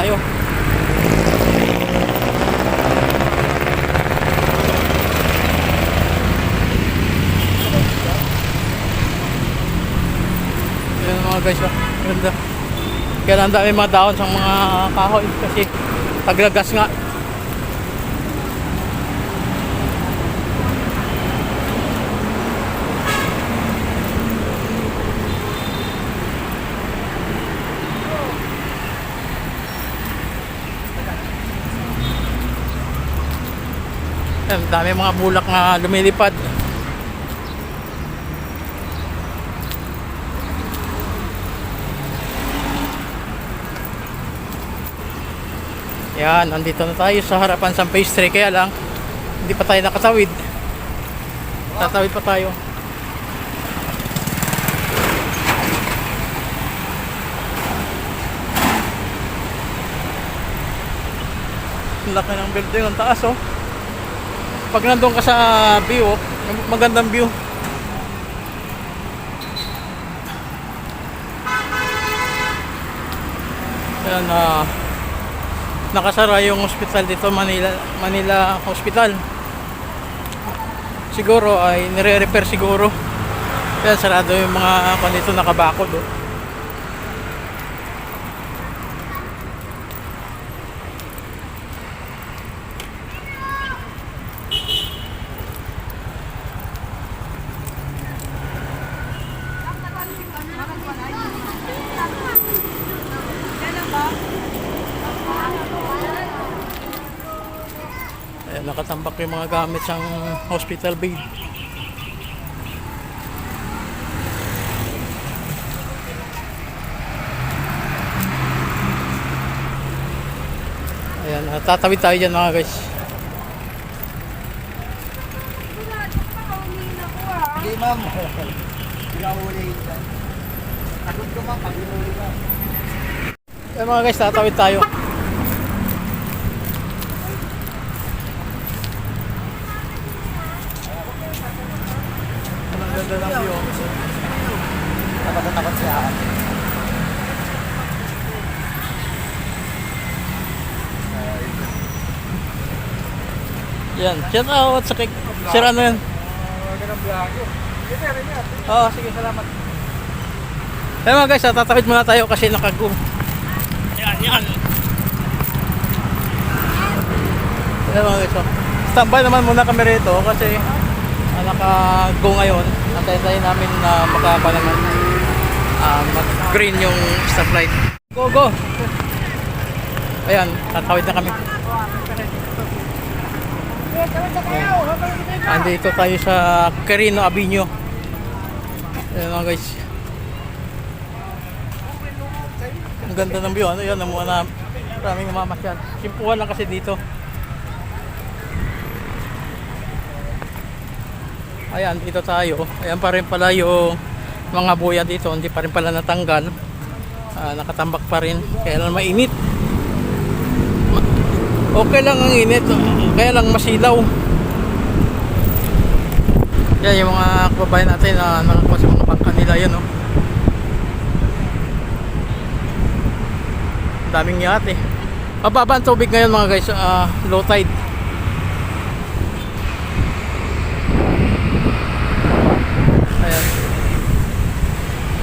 tayo. Ayan mga guys, oh. ganda. Kaya ang dami mga dahon sa mga kahoy kasi tagragas nga. Ayan, dami mga bulak na lumilipad. Yan, nandito na tayo sa harapan sa 3 kaya lang hindi pa tayo nakatawid. Tatawid pa tayo. Ang laki ng building, ang taas oh. Pag nandun ka sa view, oh, magandang view. Ayan, ah, nakasara yung hospital dito Manila Manila Hospital siguro ay nire-repair siguro kaya sarado yung mga kung dito nakabakod oh. Nakatambak yung mga gamit sa hospital bed Ayan, ah, tatawid tayo dyan mga guys Hindi ma'am. Pinahuli. Takot ko ma'am, pag hinuli ka. Ayan mga guys, tatawid tayo Ang ganda ng view Takot na takot siya. Yan, shout out sa kay Sir ano yan? Huwag ng vlog. Ito, rin yan. Oo, sige, salamat. Ayan mga guys, ah, tatawid muna tayo kasi nakago. Yan, yan. Ayan mga guys, oh. standby naman muna kami rito kasi ah, naka-go ngayon. Antayin namin na makaba naman ah, mag-green yung stoplight. Go, go! Ayan, tatawid na kami. Andito tayo sa Quirino Avenue. Ayan mga guys. Ang ganda ng view. Ano yan? Mga na, maraming namamasyan. Simpuhan lang kasi dito. Ayan, dito tayo. Ayan pa rin pala yung mga buya dito. Hindi pa rin pala natanggal. Ah, nakatambak pa rin. Kaya lang mainit. Ma- Okay lang ang init. Kaya lang masilaw. Yan yung mga kababayan natin na nakakuha sa mga bangka nila yan oh. Daming yate. Mababa ang tubig ngayon mga guys, ah, low tide. Ayan.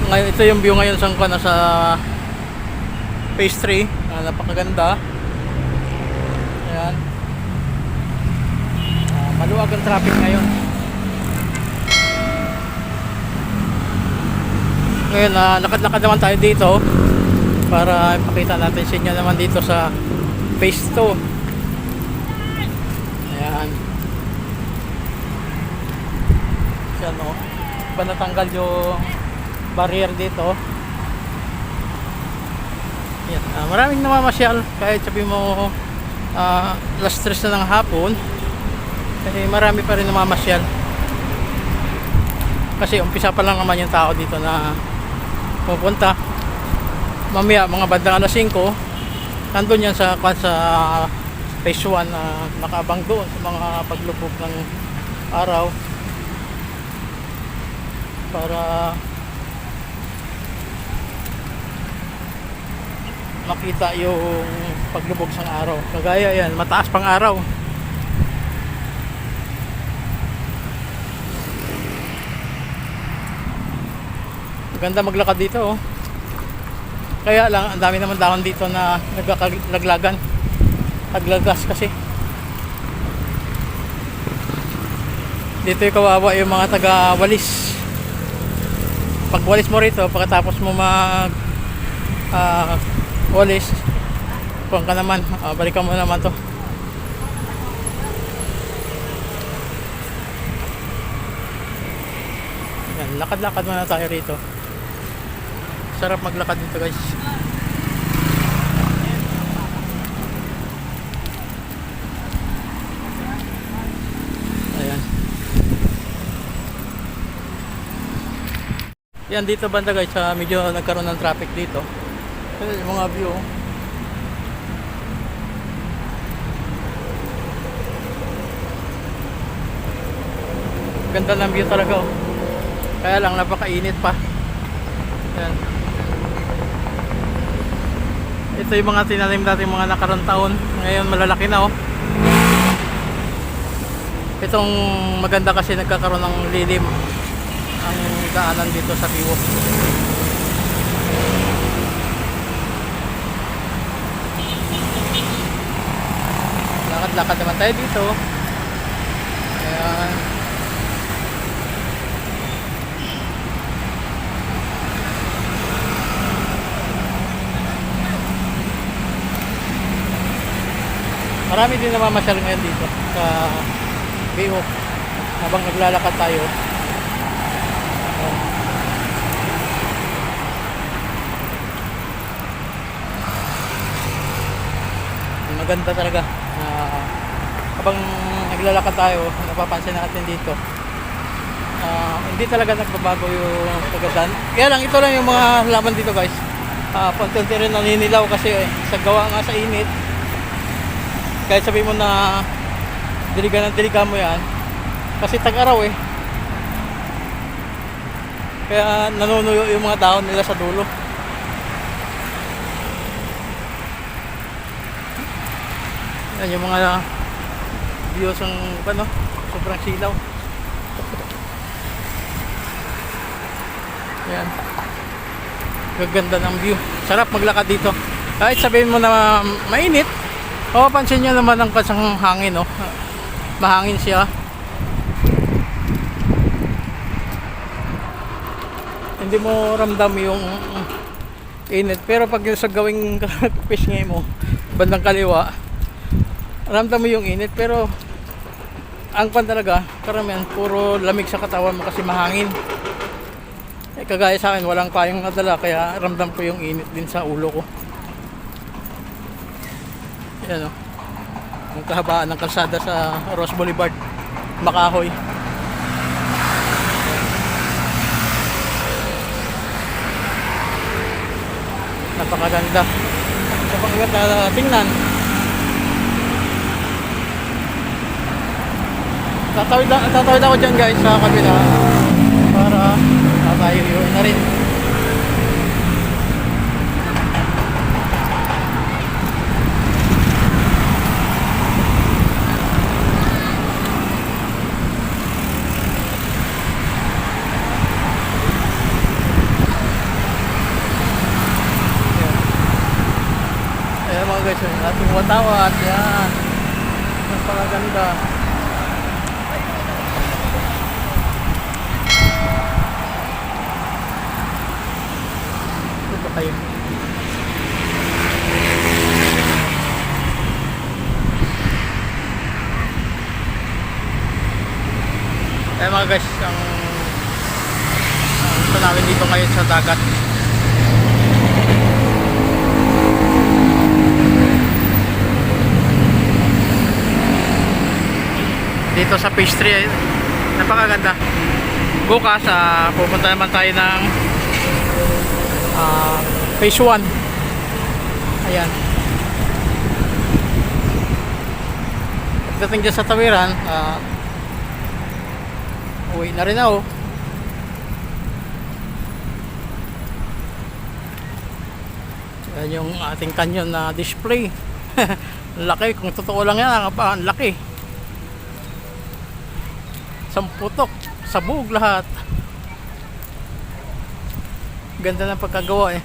Ngayon ito yung view ngayon sa kuha sa phase 3. Ah, napakaganda. Ayan. Ah, maluwag ang traffic ngayon. Ngayon, uh, lakad-lakad naman tayo dito para ipakita natin sa inyo naman dito sa phase 2. Ayan. Yan o. Ba natanggal yung barrier dito. Yan. ah, maraming namamasyal kahit sabi mo ah, last stress na ng hapon kasi marami pa rin namamasyal kasi umpisa pa lang naman yung tao dito na pupunta mamaya mga bandang alas 5 nandun yan sa, sa phase 1 na nakaabang doon sa mga paglubog ng araw para makita yung paglubog ng araw. Kagaya yan, mataas pang araw. Maganda maglakad dito oh. Kaya lang, ang dami naman dahon dito na nagkakalaglagan. Aglagas kasi. Dito yung kawawa yung mga taga walis. Pag walis mo rito, pagkatapos mo mag ah, walis, kuhan ka naman, ah, balikan mo naman to. Yan, lakad-lakad muna tayo rito. Sarap maglakad dito guys. Ayan. Yan dito banda guys, sa medyo nagkaroon ng traffic dito. Ayan, yung mga view. Ganda ng view talaga oh. Kaya lang napakainit pa. Ayan. Ito yung mga tinanim natin mga nakarang taon. Ngayon malalaki na oh. Itong maganda kasi nagkakaroon ng lilim ang daanan dito sa Biwo. Lakad-lakad naman tayo dito. Ayan. Marami din namamasyal ngayon dito sa Bihok habang naglalakad tayo. Maganda talaga. Ah, habang naglalakad tayo, napapansin natin dito. Ah, hindi talaga nagbabago yung kagandahan. Kaya lang, ito lang yung mga laban dito guys. Uh, Punti rin naninilaw kasi eh, sa gawa nga sa init, kahit sabi mo na diligan ng diligan mo yan kasi tag-araw eh kaya nanunuyo yung mga dahon nila sa dulo yan yung mga views ng ano, sobrang silaw yan gaganda ng view sarap maglakad dito kahit sabihin mo na mainit Mapapansin nyo naman ang kasang hangin, no? Mahangin siya. Hindi mo ramdam yung init. Pero pag sa gawing fish ngay mo, bandang kaliwa, ramdam mo yung init. Pero ang pan talaga, karamihan, puro lamig sa katawan mo kasi mahangin. Eh, kagaya sa akin, walang payong nadala, kaya ramdam ko yung init din sa ulo ko. Yan o. Ang kahabaan ng kalsada sa Ross Boulevard. Makahoy. Napakaganda. Napakaganda na tingnan. Tatawid, tatawid ako dyan guys sa kabila para tatayo yun na rin. Ayan mga guys, yung ating watawat. Yan. Napakaganda. Ito kayo. Ayan mga guys, ang ang gusto namin dito ngayon sa dagat. dito sa pastry ay napakaganda bukas ah, pupunta naman tayo ng ah, phase 1 ayan pagdating dyan sa tawiran ah, uwi na rin ako yan yung ating canyon na display laki, kung totoo lang yan, ang laki. Samputok, sabog lahat. Ganda ng pagkagawa eh.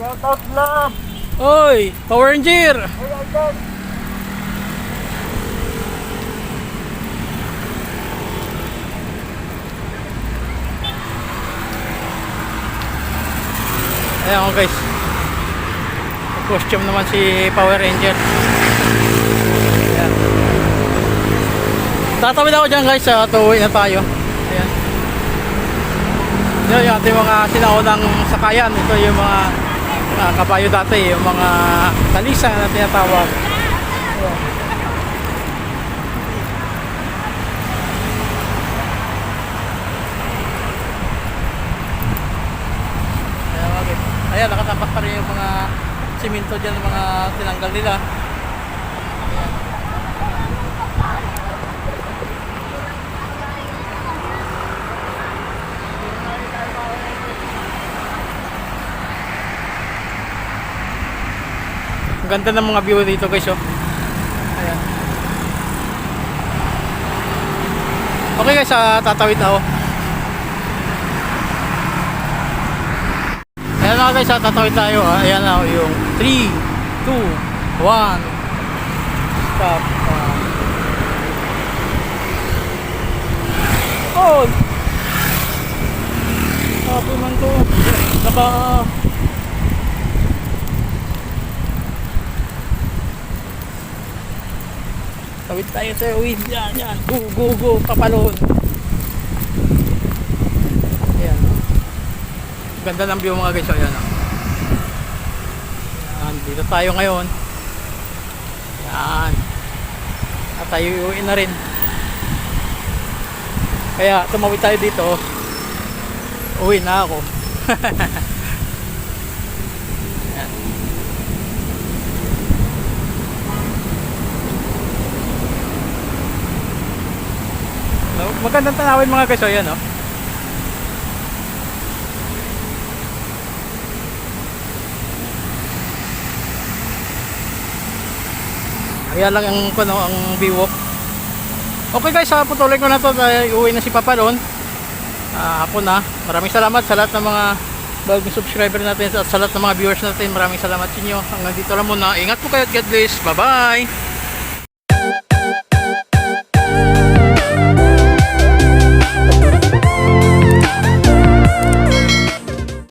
Shout out love! Oy, Power Ranger! Ay, ay. Ayan ko guys. Costume naman si Power Ranger. Ayan. Tatawid ako dyan guys. Uh, tuwi na tayo. Ayan. Yan yung ating mga sinaunang sakayan. Ito yung mga uh, kabayo dati. Yung mga talisa na tinatawag. Ayan. Ayan, nakatapak pa rin yung mga simento dyan, mga tinanggal nila. Ganda ng mga view dito guys oh. Ayan. Okay guys, ah, tatawid ako. Ayan na guys, ah, tatawid tayo. ah. Ayan na yung 3, 2, 1. Stop. ah. Oh! Sabi man to. Naka... tayo tayo. Uwid. Yan, yan. Go, go, go. Papalon. Ayan. Ganda ng view mga guys. Ayan. oh. Yan. Dito tayo ngayon. Yan. At tayo iuwi na rin. Kaya tumawid tayo dito. Uwi na ako. magandang tanawin mga guys. Ayan oh. Ayan lang ang ano, ang biwok. Okay guys, sa putuloy ko na to dahil uwi na si Papa doon. Ah, hapon na. Maraming salamat sa lahat ng mga bagong subscriber natin at sa lahat ng mga viewers natin. Maraming salamat sa inyo. Hanggang dito lang muna. Ingat po kayo at God bless. Bye-bye.